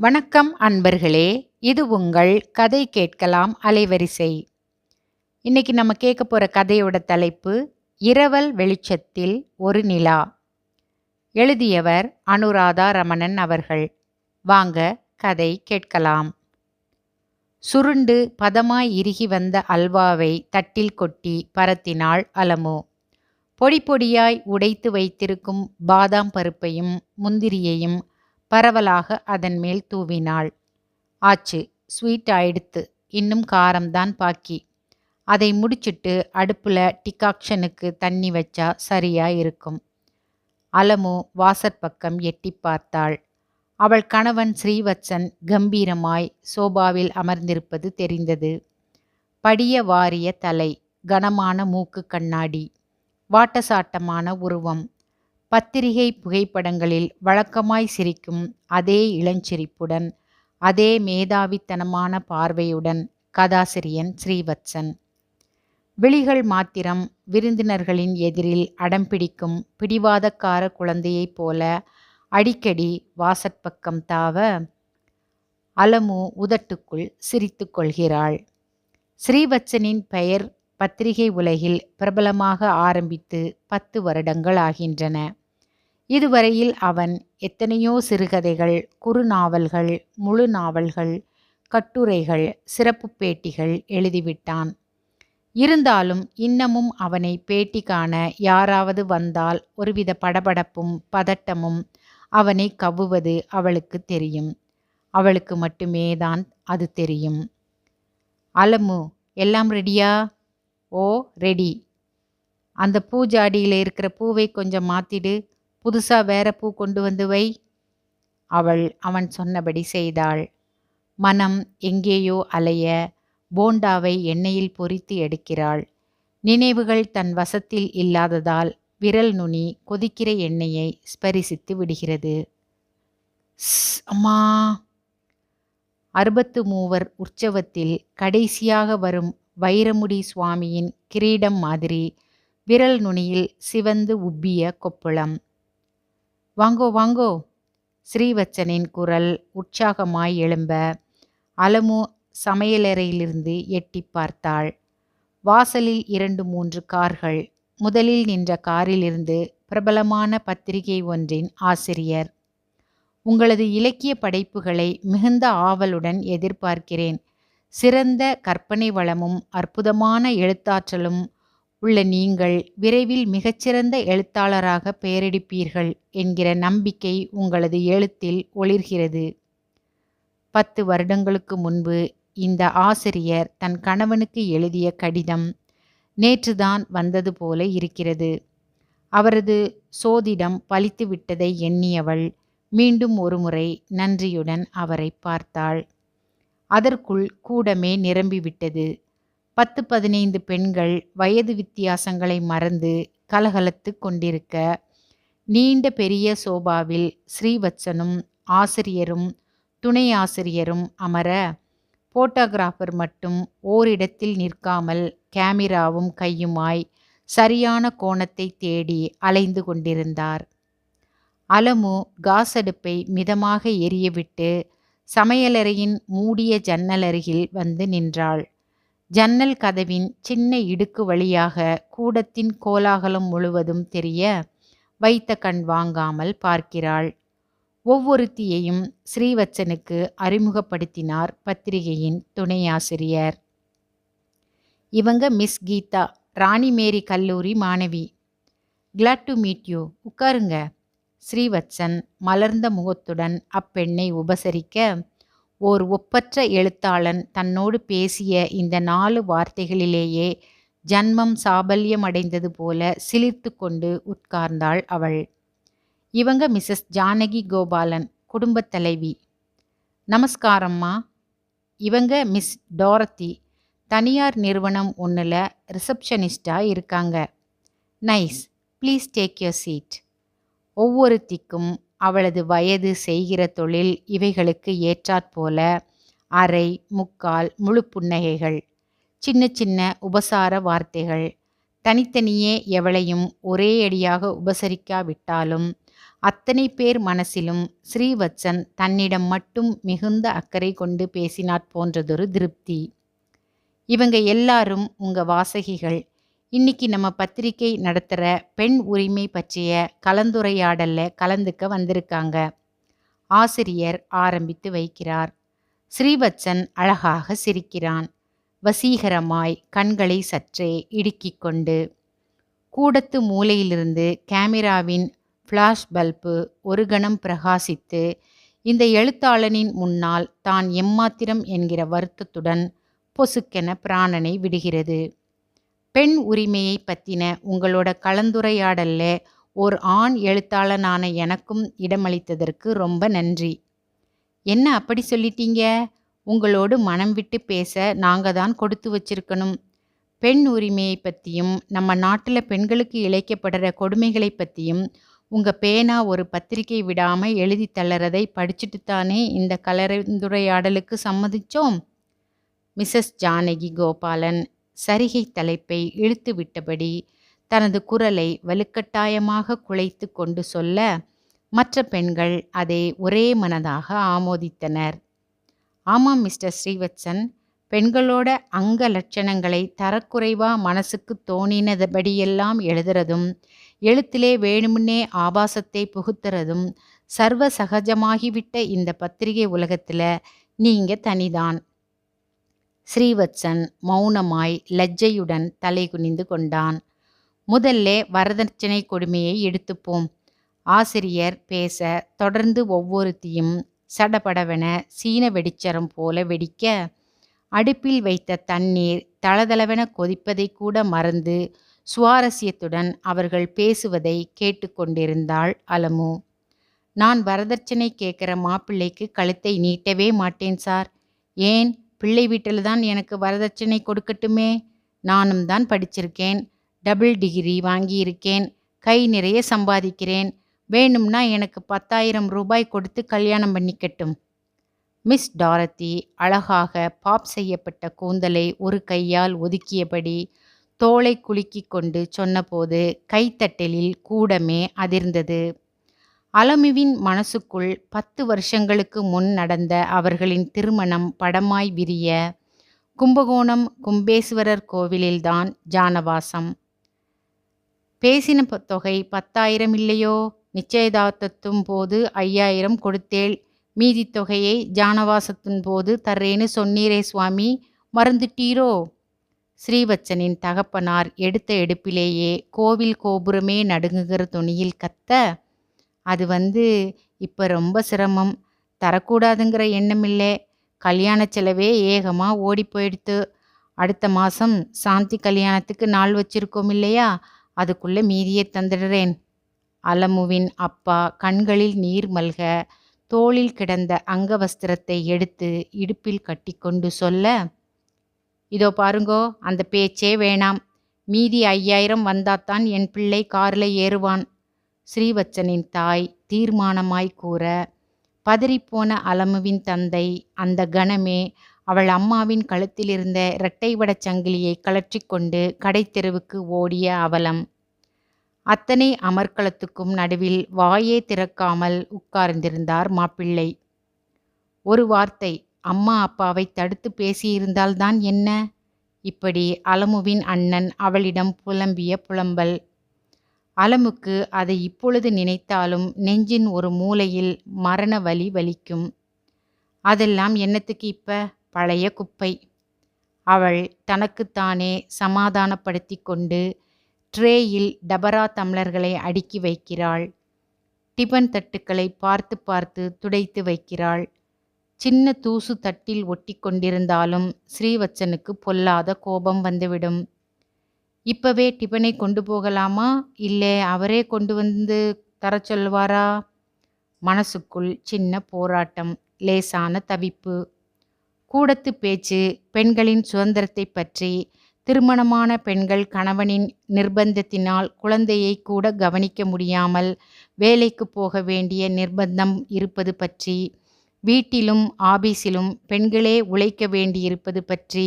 வணக்கம் அன்பர்களே இது உங்கள் கதை கேட்கலாம் அலைவரிசை. இன்னைக்கு நம்ம கேட்க போகிற கதையோட தலைப்பு இரவல் வெளிச்சத்தில் ஒரு நிலா. எழுதியவர் அனுராதா ரமணன் அவர்கள். வாங்க கதை கேட்கலாம். சுருண்டு பதமாய் இறுகி வந்த அல்வாவை தட்டில் கொட்டி பரத்தினாள் அலமு. பொடி பொடியாய் உடைத்து வைத்திருக்கும் பாதாம் பருப்பையும் முந்திரியையும் பரவலாக அதன் மேல் தூவினாள். ஆச்சு ஸ்வீட் ஆயிடுத்து இன்னும் காரம்தான் பாக்கி. அதை முடிச்சிட்டு அடுப்பில் டிகாக்ஷனுக்கு தண்ணி வச்சா சரியா இருக்கும். அலமு வாசற்பக்கம் எட்டி பார்த்தாள். அவள் கணவன் ஸ்ரீவத்சன் கம்பீரமாய் சோபாவில் அமர்ந்திருப்பது தெரிந்தது. படிய வாரிய தலை கனமான மூக்கு கண்ணாடி வாட்டசாட்டமான உருவம் பத்திரிகை புகைப்படங்களில் வழக்கமாய் சிரிக்கும் அதே இளஞ்சிரிப்புடன் அதே மேதாவித்தனமான பார்வையுடன் கதாசிரியன் ஸ்ரீவத்சன். விழிகள் மாத்திரம் விருந்தினர்களின் எதிரில் அடம்பிடிக்கும் பிடிவாதக்கார குழந்தையைப் போல அடிக்கடி வாசற்பக்கம் தாவ அலமு உதட்டுக்குள் சிரித்து கொள்கிறாள். ஸ்ரீவத்சனின் பெயர் பத்திரிகை உலகில் பிரபலமாக ஆரம்பித்து பத்து வருடங்கள் ஆகின்றன. இதுவரையில் அவன் எத்தனையோ சிறுகதைகள் குறுநாவல்கள் முழு நாவல்கள் கட்டுரைகள் சிறப்பு பேட்டிகள் எழுதிவிட்டான். இருந்தாலும் இன்னமும் அவனை பேட்டி காண யாராவது வந்தால் ஒருவித படபடப்பும் பதட்டமும் அவனை கவ்வுவது அவளுக்கு தெரியும். அவளுக்கு மட்டுமே தான் அது தெரியும். அலமு எல்லாம் ரெடியா ஓ ரெடி அந்த பூஜாடியில் இருக்கிற பூவை கொஞ்சம் மாத்திடு. புதுசாக வேற பூ கொண்டு வந்து வை. அவள் அவன் சொன்னபடி செய்தாள். மனம் எங்கேயோ அலைய போண்டாவை எண்ணெயில் பொரித்து எடுக்கிறாள். நினைவுகள் தன் வசத்தில் இல்லாததால் விரல் நுனி கொதிக்கிற எண்ணெயை ஸ்பரிசித்து விடுகிறது. அம்மா! அறுபத்து மூவர் உற்சவத்தில் கடைசியாக வரும் வைரமுடி சுவாமியின் கிரீடம் மாதிரி விரல் நுனியில் சிவந்து உப்பிய கொப்புளம். வாங்கோ வாங்கோ. ஸ்ரீவச்சனின் குரல் உற்சாகமாய் எழும்ப அலமு சமையலறையிலிருந்து எட்டி பார்த்தாள். வாசலில் இரண்டு மூன்று கார்கள். முதலில் நின்ற காரிலிருந்து பிரபலமான பத்திரிகை ஒன்றின் ஆசிரியர். உங்களது இலக்கிய படைப்புகளை மிகுந்த ஆவலுடன் எதிர்பார்க்கிறேன். சிறந்த கற்பனை வளமும் அற்புதமான எழுத்தாற்றலும் உள்ள நீங்கள் விரைவில் மிகச்சிறந்த எழுத்தாளராக பெயரெடுப்பீர்கள் என்கிற நம்பிக்கை உங்களது எழுத்தில் ஒளிர்கிறது. பத்து வருடங்களுக்கு முன்பு இந்த ஆசிரியர் தன் கணவனுக்கு எழுதிய கடிதம் நேற்றுதான் வந்தது போல இருக்கிறது. அவரது சோதிடம் பழித்து விட்டதை எண்ணியவள் மீண்டும் ஒருமுறை நன்றியுடன் அவரை பார்த்தாள். அதற்குள் கூடமே நிரம்பிவிட்டது. பத்து பதினைந்து பெண்கள் வயது வித்தியாசங்களை மறந்து கலகலத்து கொண்டிருக்க நீண்ட பெரிய சோபாவில் ஸ்ரீவத்சனும் ஆசிரியரும் துணை ஆசிரியரும் அமர போட்டோகிராஃபர் மட்டும் ஓரிடத்தில் நிற்காமல் கேமிராவும் கையுமாய் சரியான கோணத்தை தேடி அலைந்து கொண்டிருந்தார். அலமு காசடுப்பை மிதமாக எரியவிட்டு சமையலறையின் மூடிய ஜன்னல் அருகில் வந்து நின்றாள். ஜன்னல் கதவின் சின்ன இடுக்கு வழியாக கூடத்தின் கோலாகலம் முழுவதும் தெரிய வைத்த கண் வாங்காமல் பார்க்கிறாள். ஒவ்வொருத்தியையும் ஸ்ரீவச்சனுக்கு அறிமுகப்படுத்தினார் பத்திரிகையின் துணையாசிரியர் இவங்க மிஸ் கீதா ராணிமேரி கல்லூரி மாணவி. கிளாட் டு மீட் யூ உட்காருங்க. ஸ்ரீவத்சன் மலர்ந்த முகத்துடன் அப்பெண்ணை உபசரிக்க ஓர் ஒப்பற்ற எழுத்தாளன் தன்னோடு பேசிய இந்த நாலு வார்த்தைகளிலேயே ஜன்மம் சாபல்யம் அடைந்தது போல சிலிர்த்து கொண்டு உட்கார்ந்தாள் அவள். இவங்க மிஸ்ஸஸ் ஜானகி கோபாலன் குடும்பத் தலைவி. நமஸ்காரம்மா. இவங்க மிஸ் டோரத்தி. தனியார் நிறுவனம் ஒன்றில் ரிசப்ஷனிஸ்டாக இருக்காங்க. Nice. Please take your seat. ஒவ்வொருத்திக்கும் அவளது வயது செய்கிற தொழில் இவைகளுக்கு ஏற்றாற்போல அரை முக்கால் முழு புன்னகைகள் சின்ன சின்ன உபசார வார்த்தைகள். தனித்தனியே எவளையும் ஒரே அடியாக உபசரிக்காவிட்டாலும் அத்தனை பேர் மனசிலும் ஸ்ரீவத்சன் தன்னிடம் மட்டும் மிகுந்த அக்கறை கொண்டு பேசினாற் போன்றதொரு திருப்தி. இவங்க எல்லாரும் உங்க வாசகிகள். இன்னைக்கு நம்ம பத்திரிகை நடத்துகிற பெண் உரிமை பற்றிய கலந்துரையாடலில் கலந்துக்க வந்திருக்காங்க. ஆசிரியர் ஆரம்பித்து வைக்கிறார். ஸ்ரீவத்சன் அழகாக சிரிக்கிறான். வசீகரமாய் கண்களை சற்றே இடுக்கிக் கொண்டு. கூடத்து மூலையிலிருந்து கேமராவின் ஃப்ளாஷ் பல்பு ஒரு கணம் பிரகாசித்து இந்த எழுத்தாளனின் முன்னால் தான் எம்மாத்திரம் என்கிற வருத்தத்துடன் பொசுக்கென பிராணனை விடுகிறது. பெண் உரிமையை பற்றின உங்களோட கலந்துரையாடல்ல ஓர் ஆண் எழுத்தாளனான எனக்கும் இடமளித்ததற்கு ரொம்ப நன்றி. என்ன அப்படி சொல்லிட்டீங்க? உங்களோடு மனம் விட்டு பேச நாங்கள் தான் கொடுத்து வச்சிருக்கணும். பெண் உரிமையை பற்றியும் நம்ம நாட்டில் பெண்களுக்கு இழைக்கப்படுற கொடுமைகளை பற்றியும் உங்கள் பேனா ஒரு பத்திரிகை விடாமல் எழுதி தள்ளறதை படிச்சுட்டு தானே இந்த கலந்துரையாடலுக்கு சம்மதித்தோம் மிஸ்ஸஸ் ஜானகி கோபாலன் சரிகை தலைப்பை இழுத்து விட்டபடி தனது குரலை வலுக்கட்டாயமாக குலைத்து கொண்டு சொல்ல மற்ற பெண்கள் அதை ஒரே மனதாக ஆமோதித்தனர். ஆமாம் மிஸ்டர் ஸ்ரீவத்சன். பெண்களோட அங்க லட்சணங்களை தரக்குறைவா மனசுக்கு தோணினபடியெல்லாம் எழுதுறதும் எழுத்திலே வேணுமுன்னே ஆபாசத்தை புகுத்துறதும் சர்வ சகஜமாகிவிட்ட இந்த பத்திரிகை உலகத்தில் நீங்க தனிதான். ஸ்ரீவத்சன் மௌனமாய் லஜ்ஜையுடன் தலை குனிந்து கொண்டான். முதல்லே வரதட்சணை கொடுமையை எடுத்துப்போம். ஆசிரியர் பேச தொடர்ந்து ஒவ்வொருத்தியும் சடபடவென சீன வெடிச்சரம் போல வெடிக்க அடுப்பில் வைத்த தண்ணீர் தளதளவென கொதிப்பதை கூட மறந்து சுவாரஸ்யத்துடன் அவர்கள் பேசுவதை கேட்டுக்கொண்டிருந்தாள் அலமு. நான் வரதட்சணை கேட்குற மாப்பிள்ளைக்கு கழுத்தை நீட்டவே மாட்டேன் சார். ஏன்? பிள்ளை வீட்டில் தான் எனக்கு வரதட்சணை கொடுக்கட்டுமே? நானும் தான் படிச்சிருக்கேன். டபுள் டிகிரி வாங்கியிருக்கேன். கை நிறைய சம்பாதிக்கிறேன். வேணும்னா எனக்கு பத்தாயிரம் ரூபாய் கொடுத்து கல்யாணம் பண்ணிக்கட்டும். மிஸ் டாரத்தி அழகாக பாப் செய்யப்பட்ட கூந்தலை ஒரு கையால் ஒதுக்கியபடி தோலை குலுக்கி கொண்டு சொன்னபோது கைத்தட்டலில் கூடமே அதிர்ந்தது. அலமுவின் மனசுக்குள் பத்து வருஷங்களுக்கு முன் நடந்த அவர்களின் திருமணம் படமாய் விரிய கும்பகோணம் கும்பேஸ்வரர் கோவிலில்தான் ஜானவாசம். பேசின தொகை பத்தாயிரம் இல்லையோ? நிச்சயதார்த்தத்தும் போது ஐயாயிரம் கொடுத்தேள். மீதி தொகையை ஜானவாசத்தின் போது தர்றேன்னு சொன்னீரே சுவாமி மறந்துட்டீரோ? ஸ்ரீவச்சனின் தகப்பனார் எடுத்த எடுப்பிலேயே கோவில் கோபுரமே நடுங்குகிற துணியில் கத்த அது வந்து இப்போ ரொம்ப சிரமம். தரக்கூடாதுங்கிற எண்ணம் இல்லை கல்யாண செலவே ஏகமாக ஓடி போயிடுத்து. அடுத்த மாதம் சாந்தி கல்யாணத்துக்கு நாள் வச்சிருக்கோம் இல்லையா? அதுக்குள்ளே மீதியை தந்துடுறேன். அலமுவின் அப்பா கண்களில் நீர் மல்க தோளில் கிடந்த அங்கவஸ்திரத்தை எடுத்து இடுப்பில் கட்டிக்கொண்டு சொல்ல இதோ பாருங்கோ அந்த பேச்சே வேணாம். மீதி ஐயாயிரம் வந்தாத்தான் என் பிள்ளை காரில் ஏறுவான். ஸ்ரீவச்சனின் தாய் தீர்மானமாய் கூற பதறிப்போன அலமுவின் தந்தை அந்த கணமே அவள் அம்மாவின் கழுத்திலிருந்த இரட்டை சங்கிலியை கழற்றிக்கொண்டு கடைத்தெருவுக்கு ஓடிய அவலம். அத்தனை அமர்க்களத்துக்கும் நடுவில் வாயே திறக்காமல் உட்கார்ந்திருந்தார் மாப்பிள்ளை. ஒரு வார்த்தை அம்மா அப்பாவை தடுத்து பேசியிருந்தால்தான் என்ன இப்படி அலமுவின் அண்ணன் அவளிடம் புலம்பிய புலம்பல் அலமுக்கு அதை இப்பொழுது நினைத்தாலும் நெஞ்சின் ஒரு மூலையில் மரண வலி வலிக்கும். அதெல்லாம் என்னத்துக்கு இப்ப? பழைய குப்பை. அவள் தனக்குத்தானே சமாதானப்படுத்தி கொண்டு ட்ரேயில் டபரா தம்ளர்களை அடுக்கி வைக்கிறாள். டிபன் தட்டுக்களை பார்த்து பார்த்து துடைத்து வைக்கிறாள். சின்ன தூசு தட்டில் ஒட்டி கொண்டிருந்தாலும் ஸ்ரீவச்சனுக்கு பொல்லாத கோபம் வந்துவிடும். இப்போவே டிபனை கொண்டு போகலாமா? இல்லை அவரே கொண்டு வந்து தர சொல்வாரா மனசுக்குள் சின்ன போராட்டம் லேசான தவிப்பு. கூடத்து பேச்சு பெண்களின் சுதந்திரத்தை பற்றி திருமணமான பெண்கள் கணவனின் நிர்பந்தத்தினால் குழந்தையை கூட கவனிக்க முடியாமல் வேலைக்கு போக வேண்டிய நிர்பந்தம் இருப்பது பற்றி வீட்டிலும் ஆபீஸிலும் பெண்களே உழைக்க வேண்டியிருப்பது பற்றி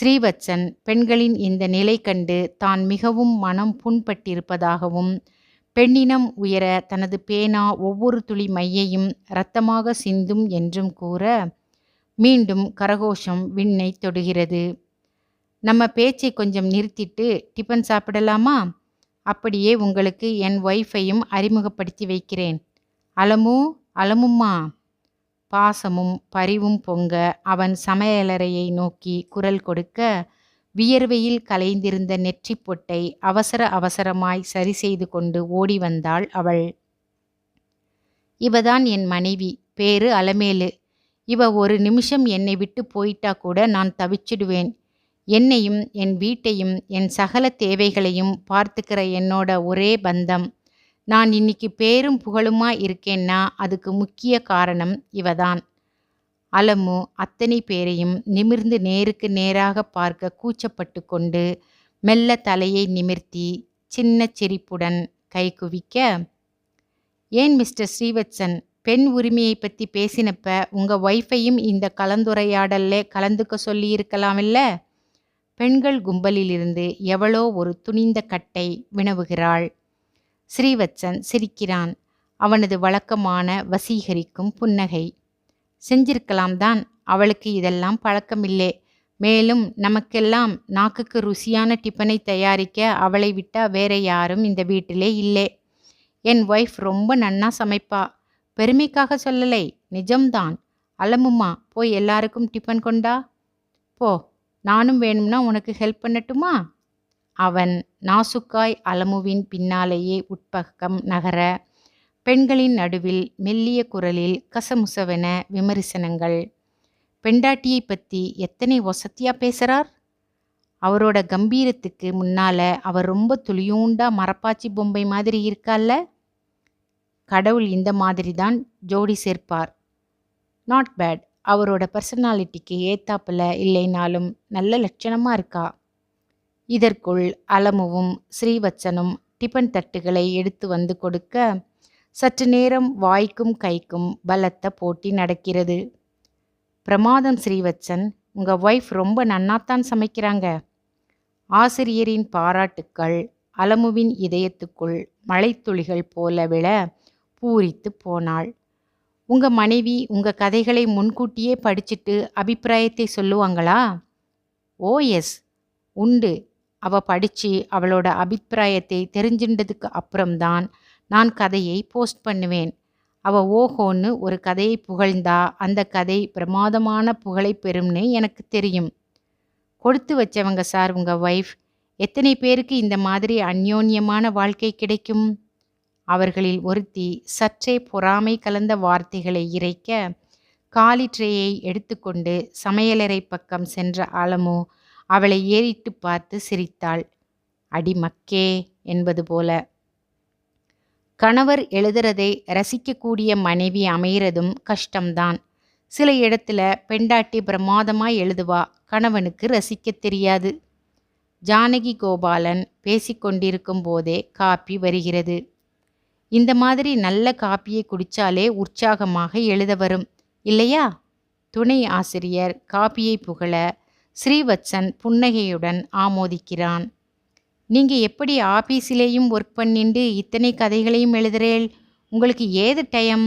ஸ்ரீவத்சன் பெண்களின் இந்த நிலை கண்டு தான் மிகவும் மனம் புண்பட்டிருப்பதாகவும் பெண்ணினம் உயர தனது பேனா ஒவ்வொரு துளி மையையும் இரத்தமாக சிந்தும் என்றும் கூற மீண்டும் கரகோஷம் விண்ணை தொடுகிறது. நம்ம பேச்சை கொஞ்சம் நிறுத்திட்டு டிபன் சாப்பிடலாமா? அப்படியே உங்களுக்கு என் ஒய்ஃபையும் அறிமுகப்படுத்தி வைக்கிறேன். அலமு அலமும்மா. பாசமும் பரிவும் பொங்க அவன் சமையலறையை நோக்கி குரல் கொடுக்க வியர்வையில் கலைந்திருந்த நெற்றி பொட்டை அவசர அவசரமாய் சரி செய்து கொண்டு ஓடி வந்தாள் அவள். இவதான் என் மனைவி பேரு அலமேலு. இவ ஒரு நிமிஷம் என்னை விட்டு போயிட்டா கூட நான் தவிச்சிடுவேன். என்னையும் என் வீட்டையும் என் சகல தேவைகளையும் பார்த்துக்கிற என்னோட ஒரே பந்தம். நான் இன்னைக்கு பேரும் புகழுமா இருக்கேன்னா அதுக்கு முக்கிய காரணம் இவதான். அலமு அத்தனை பேரையும் நிமிர்ந்து நேருக்கு நேராக பார்க்க கூச்சப்பட்டு கொண்டு மெல்ல தலையை நிமிர்த்தி சின்ன சிரிப்புடன் கை குவிக்க ஏன் மிஸ்டர் ஸ்ரீவத்சன் பெண் உரிமையை பற்றி பேசினப்ப உங்கள் ஒய்ஃபையும் இந்த கலந்துரையாடல்ல கலந்துக்க சொல்லியிருக்கலாமில்ல? பெண்கள் கும்பலிலிருந்து எவளோ ஒரு துணிந்த கட்டை வினவுகிறாள். ஸ்ரீவத்சன் சிரிக்கிறான். அவனது வழக்கமான வசீகரிக்கும் புன்னகை. செஞ்சிருக்கலாம் தான் அவளுக்கு இதெல்லாம் பழக்கமில்லே. மேலும் நமக்கெல்லாம் நாக்குக்கு ருசியான டிஃபனை தயாரிக்க அவளை விட்டா வேற யாரும் இந்த வீட்டிலே இல்லை. என் ஒய்ஃப் ரொம்ப நன்னா சமைப்பா. பெருமைக்காக சொல்லலை. நிஜம்தான். அலமும்மா போய் எல்லாருக்கும் டிஃபன் கொண்டா? போ நானும் வேணும்னா உனக்கு ஹெல்ப் பண்ணட்டுமா? அவன் நாசுக்காய் அலமுவின் பின்னாலேயே உட்பக்கம் நகர பெண்களின் நடுவில் மெல்லிய குரலில் கசமுசவென விமரிசனங்கள். பெண்டாட்டியை பற்றி எத்தனை வசத்தியாக பேசுகிறார் அவரோட கம்பீரத்துக்கு முன்னால் அவர் ரொம்ப துளியூண்டா மரப்பாச்சி பொம்மை மாதிரி இருக்கால்ல? கடவுள் இந்த மாதிரி தான் ஜோடி சேர்ப்பார். நாட் பேட் அவரோட பர்சனாலிட்டிக்கு ஏத்தாப்பில் இல்லைனாலும் நல்ல லட்சணமாக இருக்கா? இதற்குள் அலமுவும் ஸ்ரீவச்சனும் டிபன் தட்டுகளை எடுத்து வந்து கொடுக்க சற்று நேரம் வாய்க்கும் கைக்கும் பலத்த போட்டி நடக்கிறது. பிரமாதம் ஸ்ரீவச்சன் உங்கள் ஒய்ஃப் ரொம்ப நன்னாத்தான் சமைக்கிறாங்க. ஆசிரியரின் பாராட்டுக்கள் அலமுவின் இதயத்துக்குள் மழைத்துளிகள் போல விழ பூரித்து போனாள். உங்கள் மனைவி உங்கள் கதைகளை முன்கூட்டியே படிச்சுட்டு அபிப்பிராயத்தை சொல்லுவாங்களா? ஓ எஸ் உண்டு. அவ படித்து அவளோட அபிப்பிராயத்தை தெரிஞ்சின்றதுக்கு அப்புறம்தான் நான் கதையை போஸ்ட் பண்ணுவேன். அவ ஓஹோன்னு ஒரு கதையை புகழ்ந்தா அந்த கதை பிரமாதமான புகழை பெறும்னு எனக்கு தெரியும். கொடுத்து வச்சவங்க சார் உங்கள் ஒய்ஃப் எத்தனை பேருக்கு இந்த மாதிரி அந்யோன்யமான வாழ்க்கை கிடைக்கும்? அவர்களில் ஒருத்தி சற்றே பொறாமை கலந்த வார்த்தைகளை இறைக்க காலி ட்ரேயை எடுத்துக்கொண்டு சமையலறை பக்கம் சென்ற ஆலமோ அவளை ஏறிட்டு பார்த்து சிரித்தாள். அடி மக்கே என்பது போல. கணவர் எழுதுறதை ரசிக்கக்கூடிய மனைவி அமைகிறதும் கஷ்டம்தான். சில இடத்துல பெண்டாட்டி பிரமாதமாய் எழுதுவா கணவனுக்கு ரசிக்க தெரியாது. ஜானகி கோபாலன் பேசிக்கொண்டிருக்கும் போதே காப்பி வருகிறது. இந்த மாதிரி நல்ல காப்பியை குடிச்சாலே உற்சாகமாக எழுத வரும் இல்லையா? துணை ஆசிரியர் காப்பியை புகழ ஸ்ரீவத்சன் புன்னகையுடன் ஆமோதிக்கிறான். நீங்கள் எப்படி ஆபீஸிலேயும் ஒர்க் பண்ணிண்டு இத்தனை கதைகளையும் எழுதுறேள் உங்களுக்கு ஏது டைம்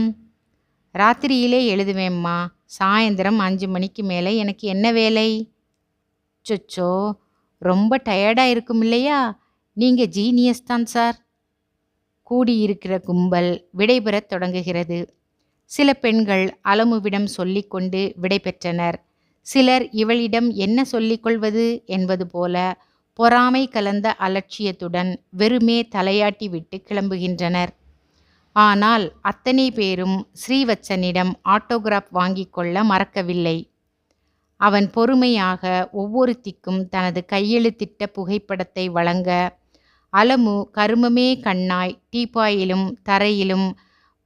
ராத்திரியிலே எழுதுவேம்மா. சாயந்தரம் அஞ்சு மணிக்கு மேலே எனக்கு என்ன வேலை? சொச்சோ ரொம்ப டயர்டாக இருக்கும் இல்லையா? நீங்கள் ஜீனியஸ் தான் சார் கூடியிருக்கிற கும்பல் விடைபெறத் தொடங்குகிறது. சில பெண்கள் அலமுவிடம் சொல்லிக்கொண்டு விடை பெற்றனர் சிலர் இவளிடம் என்ன சொல்லிக்கொள்வது என்பது போல பொறாமை கலந்த அலட்சியத்துடன் வெறுமே தலையாட்டி விட்டு கிளம்புகின்றனர். ஆனால் அத்தனை பேரும் ஸ்ரீவத்சனிடம் ஆட்டோகிராஃப் வாங்கிக் கொள்ள மறக்கவில்லை. அவன் பொறுமையாக ஒவ்வொருத்திக்கும் தனது கையெழுத்திட்ட புகைப்படத்தை வழங்க அலமு கருமமே கண்ணாய் டீப்பாயிலும் தரையிலும்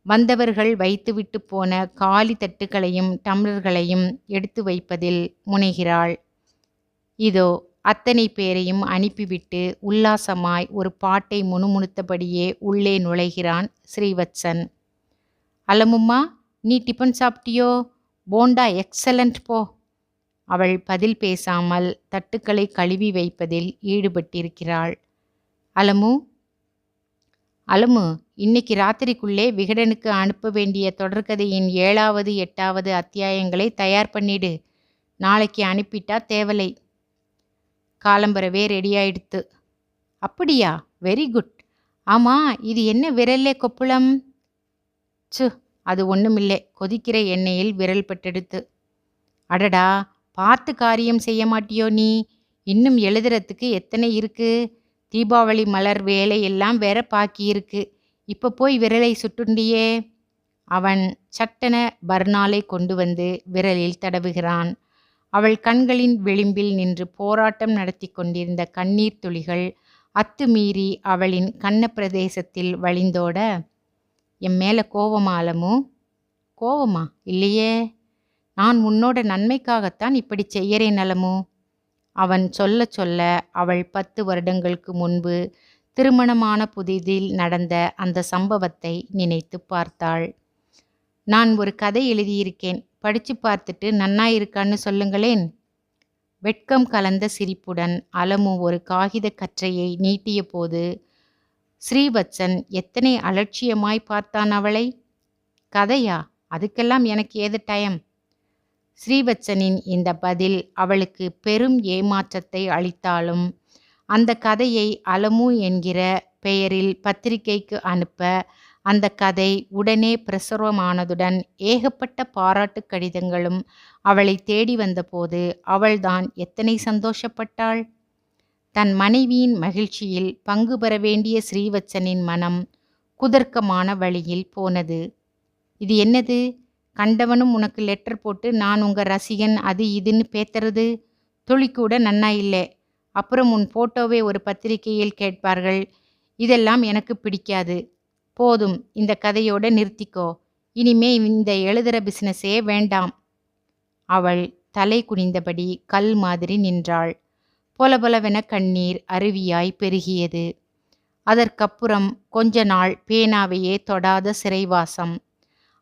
வந்தவர்கள் வைத்துவிட்டு போன காலி தட்டுகளையும் டம்ளர்களையும் எடுத்து வைப்பதில் முனைகிறாள். இதோ அத்தனை பேரையும் அனுப்பிவிட்டு உல்லாசமாய் ஒரு பாட்டை முணுமுணுத்தபடியே உள்ளே நுழைகிறான் ஸ்ரீவத்சன். அலமும்மா நீ டிஃபன் சாப்பிட்டியோ? போண்டா எக்ஸலண்ட் போ. அவள் பதில் பேசாமல் தட்டுக்களை கழுவி வைப்பதில் ஈடுபட்டிருக்கிறாள். அலமு அலமு இன்னைக்கு ராத்திரிக்குள்ளே விகடனுக்கு அனுப்ப வேண்டிய தொடர்கதையின் ஏழாவது எட்டாவது அத்தியாயங்களை தயார் பண்ணிடு. நாளைக்கு அனுப்பிட்டா தேவலை. காலம்பரவே ரெடியாயிடுத்து அப்படியா? வெரி குட் ஆமாம் இது என்ன விரல்லே கொப்புளம்? சு அது ஒன்றுமில்லை கொதிக்கிற எண்ணெயில் விரல் பட்டெடுத்து. அடடா பார்த்து காரியம் செய்ய மாட்டியோ நீ? இன்னும் எழுதுறதுக்கு எத்தனை இருக்குது தீபாவளி மலர் வேலையெல்லாம் வேற பாக்கி இருக்கு இப்போ போய் விரலை சுட்டுண்டியே? அவன் சட்டென பர்னாலை கொண்டு வந்து விரலில் தடவுகிறான். அவள் கண்களின் விளிம்பில் நின்று போராட்டம் நடத்தி கொண்டிருந்த கண்ணீர் துளிகள் அத்துமீறி அவளின் கண்ண பிரதேசத்தில் வழிந்தோட என் மேலே கோவமா அலமு? கோவமா இல்லையே. நான் உன்னோட நன்மைக்காகத்தான் இப்படி செய்யறேன் அலமு. அவன் சொல்ல சொல்ல அவள் பத்து வருடங்களுக்கு முன்பு திருமணமான புதிதில் நடந்த அந்த சம்பவத்தை நினைத்து பார்த்தாள். நான் ஒரு கதை எழுதியிருக்கேன். படித்து பார்த்துட்டு நன்னா இருக்கான்னு சொல்லுங்களேன். வெட்கம் கலந்த சிரிப்புடன் அலமு ஒரு காகித கற்றையை நீட்டிய போது ஸ்ரீவத்சன் எத்தனை அலட்சியமாய் பார்த்தான் அவளை? கதையா? அதுக்கெல்லாம் எனக்கு ஏது டைம் ஸ்ரீவத்சனின் இந்த பதில் அவளுக்கு பெரும் ஏமாற்றத்தை அளித்தாலும் அந்த கதையை அலமு என்கிற பெயரில் பத்திரிகைக்கு அனுப்ப அந்த கதை உடனே பிரசுரமானதுடன் ஏகப்பட்ட பாராட்டு கடிதங்களும் அவளை தேடி வந்தபோது அவள்தான் எத்தனை சந்தோஷப்பட்டாள்? தன் மனைவியின் மகிழ்ச்சியில் பங்கு பெற வேண்டிய ஸ்ரீவத்சனின் மனம் குதர்க்கமான வழியில் போனது. இது என்னது? கண்டவனும் உனக்கு லெட்டர் போட்டு நான் உங்கள் ரசிகன் அது இதுன்னு பேத்துறது? துளிக்கூட நன்னா இல்லை. அப்புறம் உன் போட்டோவை ஒரு பத்திரிகையில் கேட்பார்கள். இதெல்லாம் எனக்கு பிடிக்காது. போதும் இந்த கதையோட நிறுத்திக்கோ. இனிமே இந்த எழுதுகிற பிஸ்னஸே வேண்டாம். அவள் தலை குனிந்தபடி கல் மாதிரி நின்றாள். பொலபொலவென கண்ணீர் அருவியாய் பெருகியது. அதற்கப்புறம் கொஞ்ச நாள் பேனாவையே தொடாத சிறைவாசம்.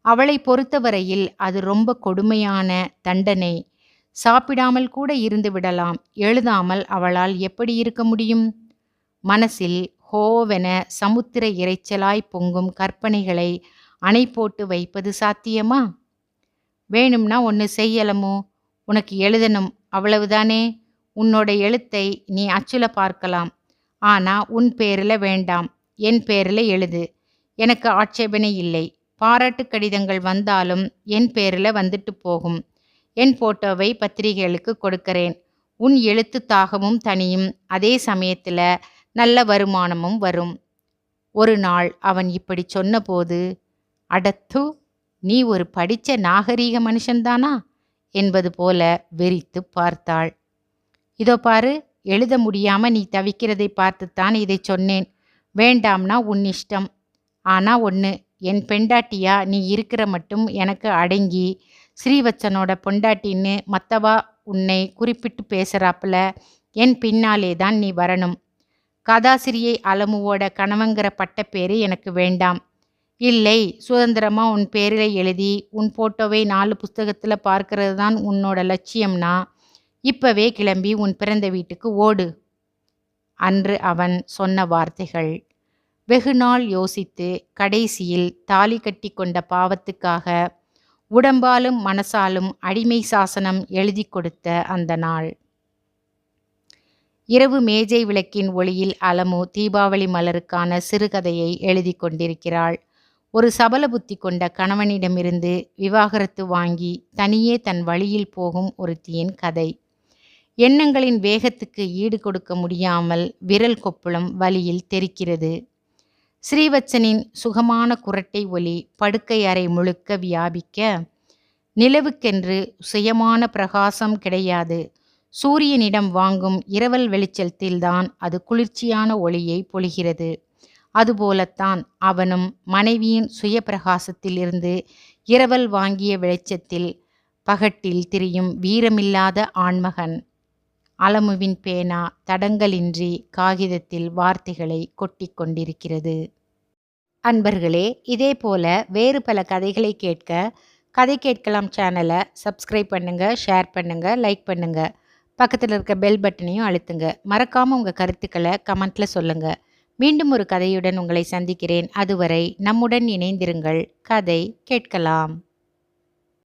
அவளை பொறுத்தவரையில் அது ரொம்ப கொடுமையான தண்டனை. சாப்பிடாமல் கூட இருந்து விடலாம். எழுதாமல் அவளால் எப்படி இருக்க முடியும்? மனசில் ஹோவென சமுத்திர இரைச்சலாய் பொங்கும் கற்பனைகளை அணை போட்டு வைப்பது சாத்தியமா? வேணும்னா ஒன்று செய்யலமோ? உனக்கு எழுதணும் அவ்வளவுதானே? உன்னோட எழுத்தை நீ அச்சுல பார்க்கலாம். ஆனா உன் பேரில் வேண்டாம். என் பேரில் எழுது. எனக்கு ஆட்சேபனை இல்லை. பாராட்டு கடிதங்கள் வந்தாலும் என் பேரில் வந்துட்டு போகும். என் போட்டோவை பத்திரிகைகளுக்கு கொடுக்கிறேன். உன் எழுத்து தாகமும் தனியும் அதே சமயத்தில் நல்ல வருமானமும் வரும். ஒரு நாள் அவன் இப்படி சொன்னபோது அடத்து நீ ஒரு படித்த நாகரீக மனுஷன்தானா? என்பது போல வெறித்து பார்த்தாள். இதோ பாரு எழுத முடியாம நீ தவிக்கிறதை பார்த்துத்தான் இதை சொன்னேன். வேண்டாம்னா உன் இஷ்டம். ஆனா ஒன்று என் பெண்டாட்டியா நீ இருக்கிற மட்டும் எனக்கு அடங்கி ஸ்ரீவச்சனோட பொண்டாட்டின்னு மத்தவா உன்னை குறிப்பிட்டு பேசுகிறாப்புல என் பின்னாலே தான் நீ வரணும். கதாசிரியை அலமுவோட கணவங்கிற பட்ட பேரு எனக்கு வேண்டாம். இல்லை சுதந்திரமா உன் பேரில் எழுதி உன் போட்டோவை நாலு புஸ்தகத்தில் பார்க்கறது தான் உன்னோட லட்சியம்னா இப்பவே கிளம்பி உன் பிறந்த வீட்டுக்கு ஓடு. அன்று அவன் சொன்ன வார்த்தைகள். வெகுநாள் யோசித்து கடைசியில் தாலி கட்டி கொண்ட பாவத்துக்காக உடம்பாலும் மனசாலும் அடிமை சாசனம் எழுதி கொடுத்த அந்த நாள். இரவு மேஜை விளக்கின் ஒளியில் அலமு தீபாவளி மலருக்கான சிறுகதையை எழுதி கொண்டிருக்கிறாள். ஒரு சபல புத்தி கொண்ட கணவனிடமிருந்து விவாகரத்து வாங்கி தனியே தன் வழியில் போகும் ஒருத்தியின் கதை. எண்ணங்களின் வேகத்துக்கு ஈடு கொடுக்க முடியாமல் விரல் கொப்புளம் வழியில் தெரிக்கிறது ஸ்ரீவத்சனின் சுகமான குரட்டை ஒலி படுக்கை அறை முழுக்க வியாபிக்க நிலவுக்கென்று சுயமான பிரகாசம் கிடையாது. சூரியனிடம் வாங்கும் இரவல் வெளிச்சத்தில்தான் அது குளிர்ச்சியான ஒளியை பொழிகிறது. அதுபோலத்தான் அவனும் மனைவியின் சுய பிரகாசத்திலிருந்து இரவல் வாங்கிய வெளிச்சத்தில் பகட்டில் திரியும் வீரமில்லாத ஆண்மகன். அலமுவின் பேனா தடங்கலின்றி காகிதத்தில் வார்த்தைகளை கொட்டி கொண்டிருக்கிறது. அன்பர்களே இதே போல வேறு பல கதைகளை கேட்க கதை கேட்கலாம் சேனலை சப்ஸ்கிரைப் பண்ணுங்கள் ஷேர் பண்ணுங்கள் லைக் பண்ணுங்கள் பக்கத்தில் இருக்க பெல் பட்டனையும் அழுத்துங்க. மறக்காமல் உங்கள் கருத்துக்களை கமெண்ட்டில் சொல்லுங்கள் மீண்டும் ஒரு கதையுடன் உங்களை சந்திக்கிறேன். அதுவரை நம்முடன் இணைந்திருங்கள். கதை கேட்கலாம்.